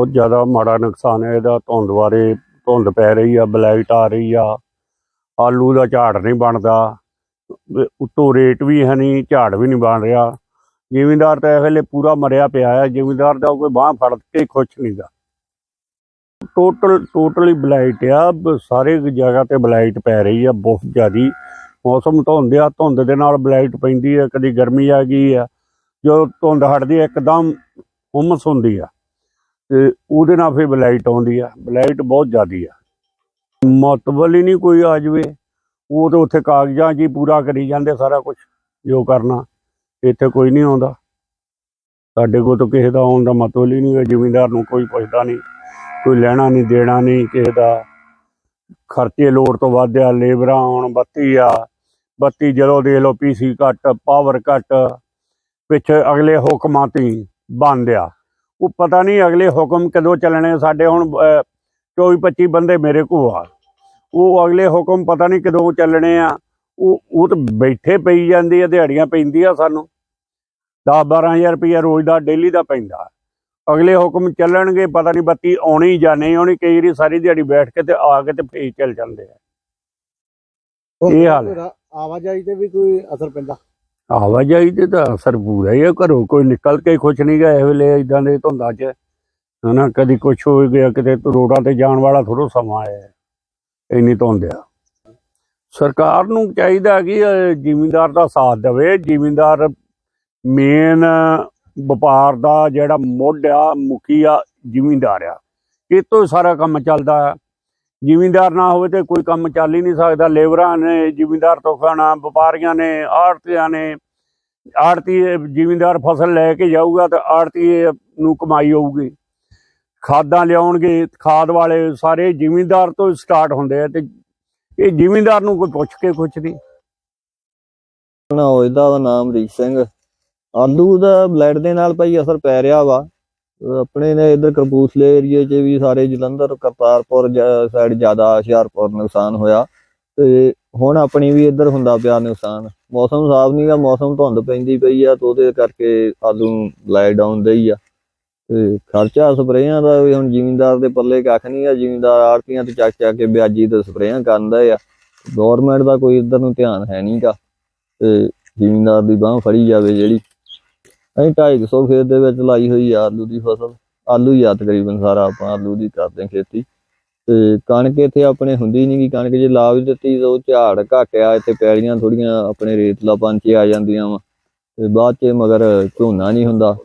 ਬਹੁਤ ਜ਼ਿਆਦਾ ਮਾੜਾ ਨੁਕਸਾਨ ਹੈ, ਇਹਦਾ ਧੁੰਦ ਬਾਰੇ ਧੁੰਦ ਪੈ ਰਹੀ ਆ ਬਲਾਈਟ ਆ ਰਹੀ ਆ, ਆਲੂ ਦਾ ਝਾੜ ਨਹੀਂ ਬਣਦਾ ਵੀ ਉੱਤੋਂ ਰੇਟ ਵੀ ਹੈ ਨਹੀਂ, ਝਾੜ ਵੀ ਨਹੀਂ ਬਣ ਰਿਹਾ। ਜ਼ਿਮੀਂਦਾਰ ਤਾਂ ਇਹ ਵੇਲੇ ਪੂਰਾ ਮਰਿਆ ਪਿਆ ਹੈ, ਜ਼ਿਮੀਂਦਾਰ ਦਾ ਕੋਈ ਬਾਹ ਫੜ ਕੇ ਖੁਸ਼ ਨਹੀਂ ਨਹੀਂਗਾ ਟੋਟਲ ਟੋਟਲੀ ਬਲਾਈਟ ਆ ਸਾਰੇ ਜਗ੍ਹਾ ਤੇ ਬਲਾਈਟ ਪੈ ਰਹੀ ਆ, ਬਹੁਤ ਜ਼ਿਆਦੀ। ਮੌਸਮ ਧੁੰਦ ਆ, ਧੁੰਦ ਦੇ ਨਾਲ ਬਲਾਈਟ ਪੈਂਦੀ ਆ, ਕਦੀ ਗਰਮੀ ਆ ਗਈ ਆ, ਜਦੋਂ ਧੁੰਦ ਹਟਦੀ ਆ, ਇੱਕਦਮ ਹੁਮਸ ਹੁੰਦੀ ਆ। ਤੇ ਉਹਦੇ ਨਾਲ ਫਿਰ ਬਲਾਈਟ ਆਉਂਦੀ ਆ, ਬਲਾਈਟ ਬਹੁਤ ਜ਼ਿਆਦੀ ਆ। ਮਤਬਲ ਹੀ ਨਹੀਂ ਕੋਈ ਆ ਜਵੇ, ਉਹ ਤਾਂ ਉੱਥੇ ਕਾਗਜ਼ਾਂ 'ਚ ਹੀ ਪੂਰਾ ਕਰੀ ਜਾਂਦੇ ਸਾਰਾ ਕੁਝ ਜੋ ਕਰਨਾ, ਇੱਥੇ ਕੋਈ ਨਹੀਂ ਆਉਂਦਾ। ਸਾਡੇ ਕੋਲ ਤਾਂ ਕਿਸੇ ਦਾ ਆਉਣ ਦਾ ਮਤਲਬ ਹੀ ਨਹੀਂ ਹੈ, ਜ਼ਿਮੀਂਦਾਰ ਨੂੰ ਕੋਈ ਪੁੱਛਦਾ ਨਹੀਂ, ਕੋਈ ਲੈਣਾ ਨਹੀਂ, ਦੇਣਾ ਨਹੀਂ ਕਿਸੇ ਦਾ। ਖਰਚੇ ਲੋੜ ਤੋਂ ਵੱਧ ਆ, ਲੇਬਰਾਂ ਆਉਣ, ਬੱਤੀ ਆ, ਬੱਤੀ ਜਦੋਂ ਦੇ ਲੋ ਪੀਸੀ ਕੱਟ ਪਾਵਰ ਕੱਟ ਪਿੱਛੇ ਅਗਲੇ ਹੁਕਮਾਂ ਤੇ ਬੰਦ ਆ। ਉਹ ਪਤਾ ਨਹੀਂ ਅਗਲੇ ਹੁਕਮ ਕਦੋਂ ਚੱਲਣੇ ਸਾਡੇ ਹੁਣ 24 25 ਬੰਦੇ ਮੇਰੇ ਕੋਲ ਆ। ਉਹ ਅਗਲੇ ਹੁਕਮ ਪਤਾ ਨਹੀਂ ਕਦੋਂ ਚੱਲਣੇ ਆ। ਉਹ ਉਹ ਤਾਂ ਬੈਠੇ ਪਈ ਜਾਂਦੀ ਆ ਦਿਹਾੜੀਆਂ ਪੈਂਦੀਆਂ ਸਾਨੂੰ। 10 12000 ਰੁਪਇਆ ਰੋਜ਼ ਦਾ ਡੇਲੀ ਦਾ ਪੈਂਦਾ। ਅਗਲੇ ਹੁਕਮ ਚੱਲਣਗੇ ਪਤਾ ਨਹੀਂ ਬੱਤੀ ਆਉਣੀ ਜਾਂ ਨਹੀਂ ਆਉਣੀ ਕਈ ਵਾਰੀ ਸਾਰੀ ਦਿਹਾੜੀ ਬੈਠ ਕੇ ਤੇ ਆ ਕੇ ਤੇ ਫੇਰ ਚੱਲ ਜਾਂਦੇ ਆ। ਇਹ ਹਾਲ। ਆਵਾਜਾਈ ਤੇ ਵੀ ਕੋਈ ਅਸਰ ਪੈਂਦਾ? ਆਵਾਜਾਈ ਤੇ ਤਾਂ ਅਸਰ ਪੂਰਾ ਹੀ ਆ ਘਰੋਂ ਕੋਈ ਨਿਕਲ ਕੇ ਖੁਸ਼ ਨਹੀਂ ਗਿਆ ਇਹ ਵੇਲੇ ਇਦਾਂ ਦੇ ਧੁੰਦਾਂ 'ਚ। ਹਨਾ ਕਦੀ ਕੁਛ ਹੋ ਗਿਆ ਕਿਤੇ ਰੋਡਾਂ ਤੇ ਜਾਣ ਵਾਲਾ ਥੋੜੋ ਸਮਾਂ ਆਇਆ ਇੰਨੀ ਧੁੰਦ ਸਰਕਾਰ ਨੂੰ ਚਾਹੀਦਾ ਕਿ ਅਹ, ਜ਼ਿਮੀਂਦਾਰ ਦਾ ਸਾਥ ਦੇਵੇ ਜ਼ਿਮੀਂਦਾਰ ਮੇਨ ਵਪਾਰ ਦਾ ਜਿਹੜਾ ਮੁੱਢ ਆ ਮੁਖੀ ਆ ਜ਼ਿਮੀਂਦਾਰ ਆ। ਇਹ ਤੋਂ ਹੀ ਸਾਰਾ ਕੰਮ ਚੱਲਦਾ ਹੈ ਜ਼ਿਮੀਂਦਾਰ ਨਾ ਹੋਵੇ ਤੇ ਕੋਈ ਕੰਮ ਚੱਲ ਹੀ ਨਹੀਂ ਸਕਦਾ। ਲੇਬਰਾਂ ਨੇ, ਜ਼ਿਮੀਂਦਾਰ ਤੋਂ ਖਾਣਾ ਵਪਾਰੀਆਂ ਨੇ, ਆੜਤੀਆਂ ਨੇ, ਆੜਤੀ ਜ਼ਿਮੀਂਦਾਰ ਫਸਲ ਲੈ ਕੇ ਜਾਊਗਾ ਤਾਂ ਆੜਤੀ ਨੂੰ ਕਮਾਈ ਹੋਊਗੀ। ਖਾਦਾਂ ਲਿਆਉਣਗੇ, ਖਾਦ ਵਾਲੇ ਸਾਰੇ ਜ਼ਿਮੀਂਦਾਰ ਤੋਂ ਸਟਾਰਟ ਹੁੰਦੇ ਆ ਤੇ ਇਹ ਜ਼ਿਮੀਂਦਾਰ ਨੂੰ ਕੋਈ ਪੁੱਛ ਕੇ ਕੁਛ ਨਹੀਂ। ਨਾ ਇਹਦਾ ਨਾਮ ਰੀਤ ਸਿੰਘ। ਆਲੂ ਦਾ ਬਲੈਡ ਦੇ ਨਾਲ ਭਾਈ ਅਸਰ ਪੈ ਰਿਹਾ ਵਾ। ਆਪਣੇ ਨੇ ਇਧਰ ਕਪੂਰਥਲੇ ਏਰੀਏ 'ਚ ਵੀ ਸਾਰੇ ਜਲੰਧਰ, ਕਰਤਾਰਪੁਰ ਸਾਈਡ ਜ਼ਿਆਦਾ ਹੁਸ਼ਿਆਰਪੁਰ ਨੁਕਸਾਨ ਹੋਇਆ। ਤੇ ਹੁਣ ਆਪਣੀ ਵੀ ਇੱਧਰ ਹੁੰਦਾ ਪਿਆ ਨੁਕਸਾਨ। ਮੌਸਮ ਸਾਫ਼ ਨਹੀਂਗਾ ਮੌਸਮ ਧੁੰਦ ਪੈਂਦੀ ਪਈ ਆ ਤੇ ਉਹਦੇ ਕਰਕੇ ਆਲੂ ਬਲੈਡ ਡਾਊਨ ਦੇ ਆ। ਤੇ ਖਰਚਾ ਸਪਰੇਆਂ ਦਾ ਵੀ ਹੁਣ ਜ਼ਿਮੀਂਦਾਰ ਦੇ ਪੱਲੇ ਕੱਖ ਨਹੀਂ ਆ, ਜ਼ਿਮੀਂਦਾਰ ਆੜਤੀਆਂ ਤੇ ਚੱਕ ਚੱਕ ਕੇ ਵਿਆਜੀ ਤੇ ਸਪਰੇਆਂ ਕਰਦਾ ਆ। ਗਵਰਨਮੈਂਟ ਦਾ ਕੋਈ ਇੱਧਰ ਨੂੰ ਧਿਆਨ ਹੈ ਨਹੀਂਗਾ ਤੇ ਜ਼ਿਮੀਂਦਾਰ ਦੀ ਬਾਹ ਫੜੀ ਜਾਵੇ ਜਿਹੜੀ। ਅਸੀਂ 250 ਖੇਤ ਦੇ ਵਿੱਚ ਲਾਈ ਹੋਈ ਆ ਆਲੂ ਦੀ ਫਸਲ। ਆਲੂ ਹੀ ਆ ਤਕਰੀਬਨ ਸਾਰਾ ਆਪਾਂ ਆਲੂ ਦੀ ਕਰਦੇ ਹਾਂ ਖੇਤੀ। ਤੇ ਕਣਕ ਇੱਥੇ ਆਪਣੇ ਹੁੰਦੀ ਨਹੀਂ ਗੀ। ਕਣਕ ਜੇ ਲਾ ਵੀ ਦਿੱਤੀ ਤਾਂ ਉਹ ਝਾੜ ਘਟਿਆ, ਇੱਥੇ ਪੈਲੀਆਂ ਥੋੜੀਆਂ ਆਪਣੇ ਰੇਤਲਾਪਨ 'ਚ ਆ ਜਾਂਦੀਆਂ ਵਾ। ਤੇ ਬਾਅਦ 'ਚ ਮਗਰ ਝੋਨਾ ਨਹੀਂ ਹੁੰਦਾ।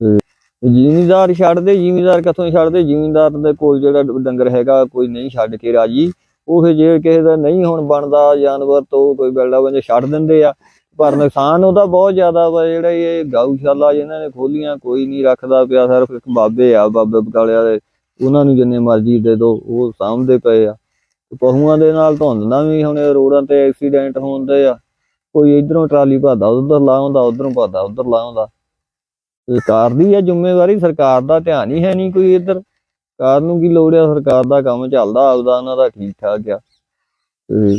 ਤੇ ਜ਼ਿਮੀਂਦਾਰ ਛੱਡਦੇ, ਜ਼ਿਮੀਂਦਾਰ ਕਿੱਥੋਂ ਛੱਡਦੇ? ਜ਼ਿਮੀਂਦਾਰ ਦੇ ਕੋਲ ਜਿਹੜਾ ਡੰਗਰ ਹੈਗਾ, ਕੋਈ ਨਹੀਂ ਛੱਡ ਕੇ ਰਾਜੀ। ਉਹ ਫਿਰ ਜੇ ਕਿਸੇ ਦਾ ਨਹੀਂ ਹੁਣ ਬਣਦਾ, ਜਾਨਵਰ ਤੋਂ ਕੋਈ ਬਿਲਡਾ ਬੰਦੇ ਛੱਡ ਦਿੰਦੇ ਆ। ਪਰ ਨੁਕਸਾਨ ਉਹਦਾ ਬਹੁਤ ਜ਼ਿਆਦਾ ਵਾ, ਜਿਹੜਾ ਇਹ ਗਊਸ਼ਾਲਾ ਜਿਨ੍ਹਾਂ ਨੇ ਖੋਲੀਆਂ ਕੋਈ ਨਹੀਂ ਰੱਖਦਾ ਪਿਆ, ਸਿਰਫ ਇੱਕ ਬਾਬੇ ਆ, ਬਾਬੇ ਬਕਾਲਿਆ ਦੇ ਉਹਨਾਂ ਨੂੰ ਜਿੰਨੇ ਮਰਜ਼ੀ ਦੇ ਦੋ, ਉਹ ਸਾਂਭਦੇ ਪਏ ਆ। ਤੇ ਦੇ ਨਾਲ ਧੁੰਦ ਵੀ ਹੁਣ ਰੋਡਾਂ ਤੇ ਐਕਸੀਡੈਂਟ ਹੁੰਦੇ ਆ। ਕੋਈ ਇਧਰੋਂ ਟਰਾਲੀ ਭਾਦਾ ਉਧਰ ਲਾਉਂਦਾ, ਉਧਰੋਂ ਭਾਦਾ ਉਧਰ ਲਾਉਂਦਾ। ਸਰਕਾਰ ਦੀ ਆ ਜ਼ਿੰਮੇਵਾਰੀ, ਸਰਕਾਰ ਦਾ ਧਿਆਨ ਹੀ ਹੈ ਨਹੀਂ ਕੋਈ ਇੱਧਰ। ਕਾਰ ਨੂੰ ਕੀ ਲੋੜ ਆ? ਸਰਕਾਰ ਦਾ ਕੰਮ ਚੱਲਦਾ, ਆਪਦਾ, ਉਹਨਾਂ ਦਾ ਠੀਕ ਠਾਕ ਆ। ਤੇ